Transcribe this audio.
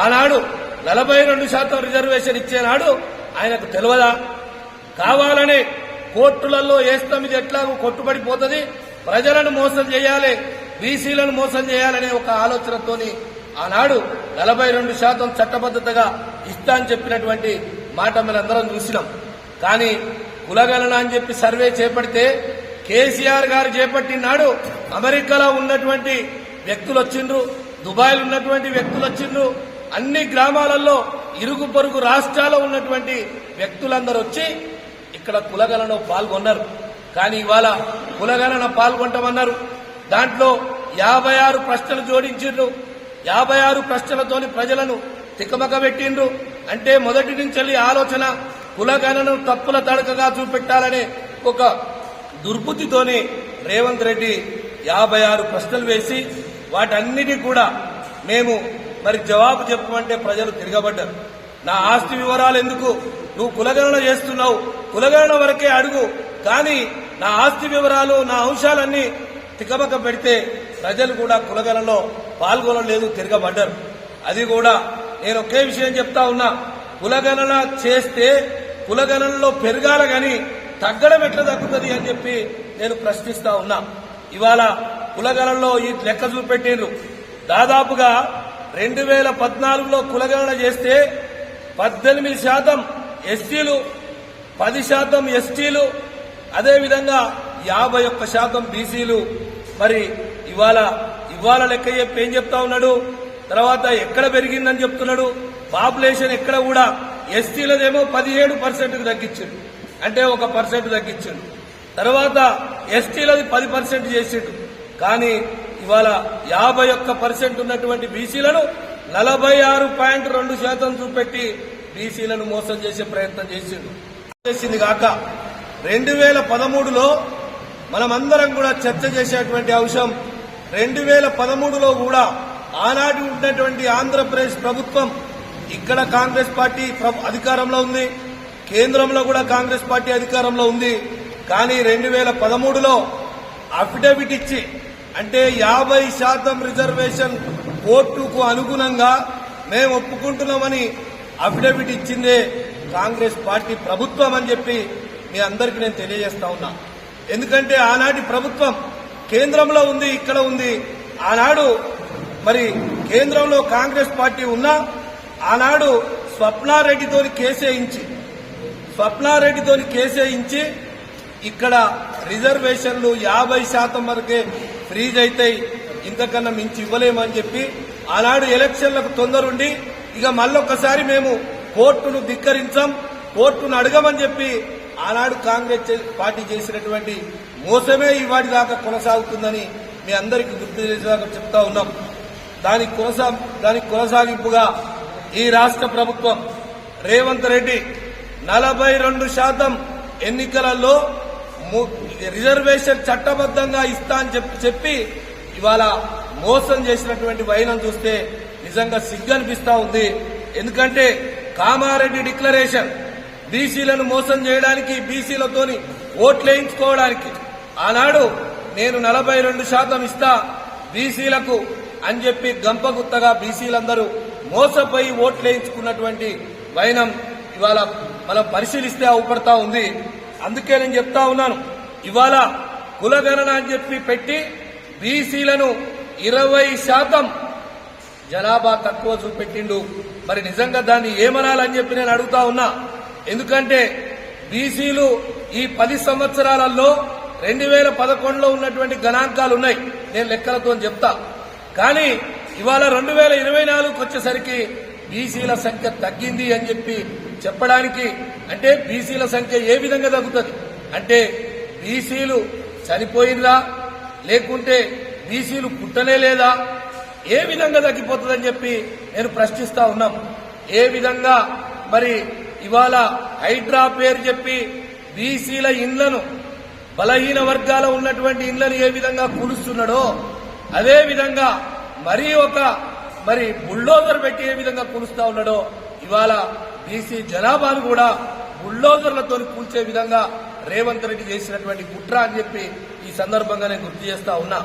ఆనాడు నలభై రెండు శాతం రిజర్వేషన్ ఇచ్చేనాడు ఆయనకు తెలియదా కావాలని కోర్టులలో వేస్తాం ఇది ఎట్లాగో కొట్టుబడిపోతుంది? ప్రజలను మోసం చేయాలి బీసీలను మోసం చేయాలనే ఒక ఆలోచనతోని ఆనాడు నలభై రెండు శాతం చట్టబద్ధతగా ఇస్తా అని చెప్పినటువంటి మాట మనందరం చూసినాం. కానీ కులగణన అని చెప్పి సర్వే చేపడితే కేసీఆర్ గారు చేపట్టినాడు అమెరికాలో ఉన్నటువంటి వ్యక్తులు వచ్చిండ్రు దుబాయ్లో ఉన్నటువంటి వ్యక్తులు వచ్చిండ్రు అన్ని గ్రామాలలో ఇరుగు పొరుగు రాష్ట్రాల్లో ఉన్నటువంటి వ్యక్తులందరూ వచ్చి ఇక్కడ కులగణలో పాల్గొన్నారు. కానీ ఇవాళ కులగణన పాల్గొంటామన్నారు. దాంట్లో యాభై ఆరు ప్రశ్నలు జోడించిండ్రు. యాభై ఆరు ప్రశ్నలతోని ప్రజలను తికమక పెట్టిండ్రు. అంటే మొదటి నుంచి ఆలోచన కులగణను తప్పుల తడకగా చూపెట్టాలనే ఒక దుర్బుద్ధితోని రేవంత్ రెడ్డి యాభై ఆరు ప్రశ్నలు వేసి వాటన్నిటి కూడా మేము మరి జవాబు చెప్పమంటే ప్రజలు తిరగబడ్డారు. నా ఆస్తి వివరాలు ఎందుకు? నువ్వు కులగణన చేస్తున్నావు. కులగణన వరకే అడుగు. కానీ నా ఆస్తి వివరాలు నా అంశాలన్నీ తికమక పెడితే ప్రజలు కూడా కులగణలో పాల్గొనలేదు తిరగబడ్డారు. అది కూడా నేను ఒకే విషయం చెప్తా ఉన్నా. కులగణన చేస్తే కులగణనలో పెరగాల గాని తగ్గడం ఎట్లా తగ్గుతుంది అని చెప్పి నేను ప్రశ్నిస్తా ఉన్నా. ఇవాళ కులగణంలో ఈ లెక్క చూపెట్టిండ్రు. దాదాపుగా రెండు వేల పద్నాలుగులో కులగణన చేస్తే పద్దెనిమిది శాతం ఎస్సీలు పది శాతం ఎస్టీలు అదేవిధంగా యాభై ఒక్క శాతం బీసీలు. మరి ఇవాళ ఇవాళ లెక్క చెప్పి ఏం చెప్తా ఉన్నాడు? తర్వాత ఎక్కడ పెరిగిందని చెప్తున్నాడు? పాపులేషన్ ఎక్కడ కూడా ఎస్టీలదేమో పదిహేడు పర్సెంట్ తగ్గించిండు. అంటే ఒక పర్సెంట్ తగ్గించాడు. తర్వాత ఎస్టీలది పది పర్సెంట్ చేసిండు. కానీ ఇవాళ యాభై ఒక్క పర్సెంట్ ఉన్నటువంటి బీసీలను నలభై ఆరు పాయింట్ రెండు శాతం చూపెట్టి బీసీలను మోసం చేసే ప్రయత్నం చేసిండు. చేసింది కాక రెండు వేల పదమూడులో మనమందరం కూడా చర్చ చేసేటువంటి అంశం రెండు వేల పదమూడులో కూడా ఆనాటి ఉన్నటువంటి ఆంధ్రప్రదేశ్ ప్రభుత్వం ఇక్కడ కాంగ్రెస్ పార్టీ అధికారంలో ఉంది కేంద్రంలో కూడా కాంగ్రెస్ పార్టీ అధికారంలో ఉంది. కానీ రెండు వేల పదమూడులో అఫిడవిట్ ఇచ్చి అంటే యాభై శాతం రిజర్వేషన్ కోర్టుకు అనుగుణంగా మేము ఒప్పుకుంటున్నామని అఫిడవిట్ ఇచ్చిందే కాంగ్రెస్ పార్టీ ప్రభుత్వం అని చెప్పి మీ అందరికీ నేను తెలియజేస్తా ఉన్నా. ఎందుకంటే ఆనాటి ప్రభుత్వం కేంద్రంలో ఉంది ఇక్కడ ఉంది. ఆనాడు మరి కేంద్రంలో కాంగ్రెస్ పార్టీ ఉన్నా ఆనాడు స్వప్నారెడ్డితోని కేసేయించి స్వప్నారెడ్డితోని కేసేయించి ఇక్కడ రిజర్వేషన్లు యాభై శాతం వరకే ఫ్రీగా అయితే ఇంతకన్నా మించి ఇవ్వలేమని చెప్పి ఆనాడు ఎలక్షన్లకు తొందరుండి ఇక మళ్ళొక్కసారి మేము కోర్టును ధిక్కరించాం కోర్టును అడగమని చెప్పి ఆనాడు కాంగ్రెస్ పార్టీ చేసినటువంటి మోసమే ఇవాటి దాకా కొనసాగుతుందని మీ అందరికీ గుర్తు చేసేదాకా చెప్తా ఉన్నాం. దానికి కొనసా దానికి కొనసాగింపుగా ఈ రాష్ట్ర ప్రభుత్వం రేవంత్ రెడ్డి నలభై రెండు శాతం ఎన్నికలలో ము- రిజర్వేషన్ చట్టబద్ధంగా ఇస్తా అని చెప్పి చెప్పి ఇవాళ మోసం చేసినటువంటి వైనం చూస్తే నిజంగా సిగ్గు అనిపిస్తా ఉంది. ఎందుకంటే కామారెడ్డి డిక్లరేషన్ బీసీలను మోసం చేయడానికి బీసీలతోని ఓట్లు వేయించుకోవడానికి ఆనాడు నేను నలభై రెండు శాతం ఇస్తా బీసీలకు అని చెప్పి గంపగుత్తగా బీసీలందరూ మోసపోయి ఓట్లు వేయించుకున్నటువంటి వైనం ఇవాళ మనం పరిశీలిస్తే అవుపడతా ఉంది. అందుకే నేను చెప్తా ఉన్నాను. ఇవాళ కులగణన అని చెప్పి పెట్టి బీసీలను ఇరవై శాతం జనాభా తక్కువ చూపెట్టిండు. మరి నిజంగా దాన్ని ఏమనాలని చెప్పి నేను అడుగుతా ఉన్నా. ఎందుకంటే బీసీలు ఈ పది సంవత్సరాలలో రెండు వేల పదకొండులో ఉన్నటువంటి గణాంకాలు ఉన్నాయి. నేను లెక్కలతో చెప్తా. కానీ ఇవాళ రెండు వేల ఇరవై నాలుగుకి వచ్చేసరికి బీసీల సంఖ్య తగ్గింది అని చెప్పి చెప్పడానికి అంటే బీసీల సంఖ్య ఏ విధంగా తగ్గుతుంది? అంటే బీసీలు చనిపోయిందా? లేకుంటే బీసీలు పుట్టనే లేదా? ఏ విధంగా తగ్గిపోతుందని చెప్పి నేను ప్రశ్నిస్తా ఉన్నాం. ఏ విధంగా? మరి ఇవాళ హైడ్రా పేరు చెప్పి బీసీల ఇండ్లను బలహీన వర్గాల ఉన్నటువంటి ఇండ్లను ఏ విధంగా కూలుస్తున్నాడో అదే విధంగా మరి ఒక మరి బుల్డోజర్ పెట్టి ఏ విధంగా కూలుస్తా ఉన్నాడో ఇవాళ బీసీ జనాభాను కూడా బుల్డోజర్లతో కూల్చే విధంగా రేవంత్ రెడ్డి చేసినటువంటి కుట్ర అని చెప్పి ఈ సందర్భంగా నేను గుర్తు చేస్తా ఉన్నా.